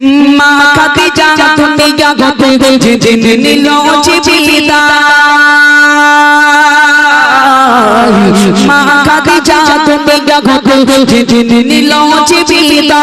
মা খাদিজা তুমি জগতে যেদিন নিল জীবিতা মা খাদিজা তুমি জগতে যেদিন নিল জীবিতা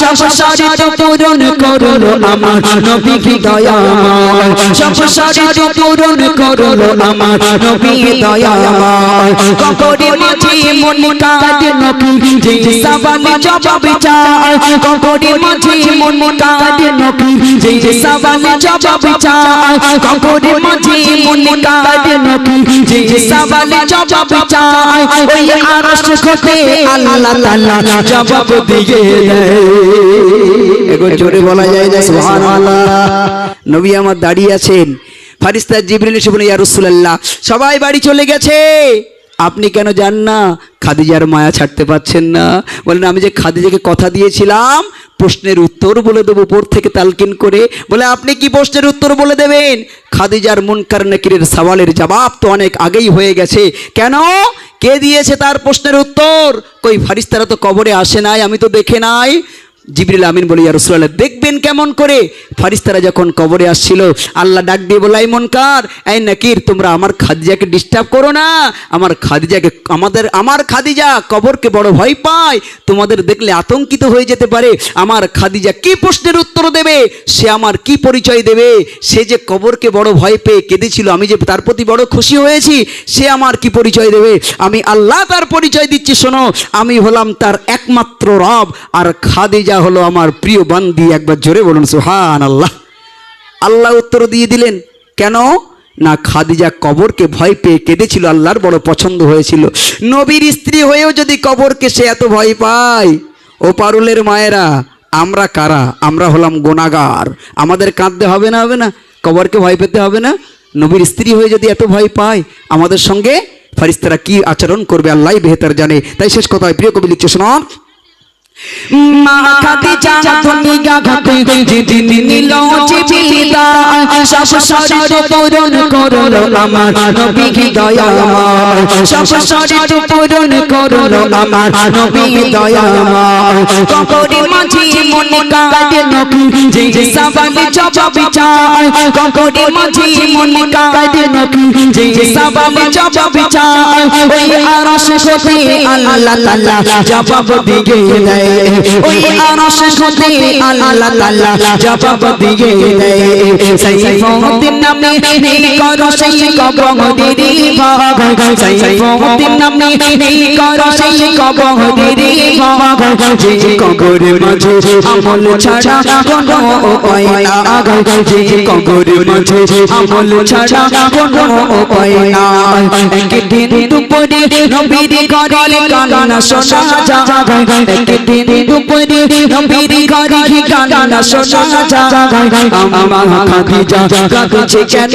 সব শরীর পূরণ করল আমার নবী দয়াময় সব শরীর পূরণ করল আমার নবী দয়াময় কবরে মাঝে মন কাজে নবী, যে সবাল জবাব চায়। কবরে মাঝে মন কাজে নবী, যে সবাল জবাব চায়। কবরে মাঝে মন কাজে নবী, যে সবাল জবাব চায়। ওই আরশ কোতে আল্লাহ তাআলা জবাব দিয়ে দেয়। এখন জোরে বলা যায় না, সুবহানাল্লাহ। নবী আমার দাঁড়িয়ে আছেন। ফারিস্তা জিবরিল এসে বলে ইয়া রাসূলুল্লাহ, সবাই বাড়ি চলে গেছে? আপনি কেন যান না? খাদিজার মায়া ছাড়তে পারছেন না। বলেন, আমি যে খাদিজাকে কথা দিয়েছিলাম, প্রশ্নের উত্তর বলে দেবো, উপর থেকে তালকিন করে। বলে, আপনি কি প্রশ্নের উত্তর বলে দেবেন? খাদিজার মুনকার নাকিরের সওয়ালের জবাব তো অনেক আগেই হয়ে গেছে। কেন? কে দিয়েছে তার প্রশ্নের উত্তর? কই, ফারিস্তারা তো কবরে আসে নাই, আমি তো দেখে নাই। জিবরিল আমিন বলে, ইয়া রাসূলুল্লাহ, দেখবেন কেমন করে? ফারিস্তারা যখন কবরে আসছিল, আল্লাহ ডাক দিয়ে বলে, এই এই নাকির, তোমরা আমার খাদিজাকে ডিস্টার্ব করো না। আমার খাদিজাকে, আমাদের, আমার খাদিজা কবরকে বড় ভয় পায়। তোমাদের দেখলে আতঙ্কিত হয়ে যেতে পারে। আমার খাদিজা কি প্রশ্নের উত্তর দেবে? সে আমার কি পরিচয় দেবে? সে যে কবরকে বড় ভয় পেয়ে কেঁদেছিল, আমি যে তার প্রতি বড় খুশি হয়েছি, সে আমার কি পরিচয় দেবে? আমি আল্লাহ তার পরিচয় দিচ্ছি, শোনো। আমি হলাম তার একমাত্র রব, আর খাদিজা হলো আমার প্রিয় বান্দি, একবার জোরে বলুন সুহান আল্লাহ আল্লাহ উত্তর দিয়ে দিলেন, কেন? না, খাদিজা কবরকে ভয় পেয়ে কেঁদেছিল, আল্লাহর বড় পছন্দ হয়েছিল। নবীর স্ত্রী হয়েও যদি কবরকে সে এত ভয় পায়, ও পারুলের মায়েরা, আমরা কারা? আমরা হলাম গোনাগার। আমাদের কাঁদতে হবে না হবে না? কবরকে ভয় পেতে হবে না? নবীর স্ত্রী হয়ে যদি এত ভয় পায়, আমাদের সঙ্গে ফারিস্তারা কি আচরণ করবে আল্লাহ বেহতার জানে। তাই শেষ কথায় প্রিয় কবি লিখছে, শোনো। মা খাদিজা তুমি গাঘাতে যেদিন নিল জীবিতা সব শরীর পূরণ করল আমার নবী দয়াময় সব শরীর পূরণ করল আমার নবী দয়াময়। কবরে মাঝে মন কাজে নবী যে সবাল জবাব চায় কবরে মাঝে মন কাজে নবী যে সবাল জবাব চায় ওই আরশ কোতে আল্লাহ তাআলা জবাব দিয়ে দেয় ওই আরশ কোতে আল্লাহ তাআলা জবাব দিয়ে দেয় সাইফুদ্দিন নামে নেই করো সেই কবরের ভাগ করো সেই কবরের ভাগ যে কবরের মাঝে আমল ছাড়া কোনো উপায় না। যে কবরের মাঝে আমল ছাড়া কোনো উপায় না। একদিন দুপুরে নবীর ঘরে কান্না শোনা যায়। একদিন দুপুরে নবীর ঘরে কান্না শোনা যায়। আমা খাদিজা কাঁদছে কেন?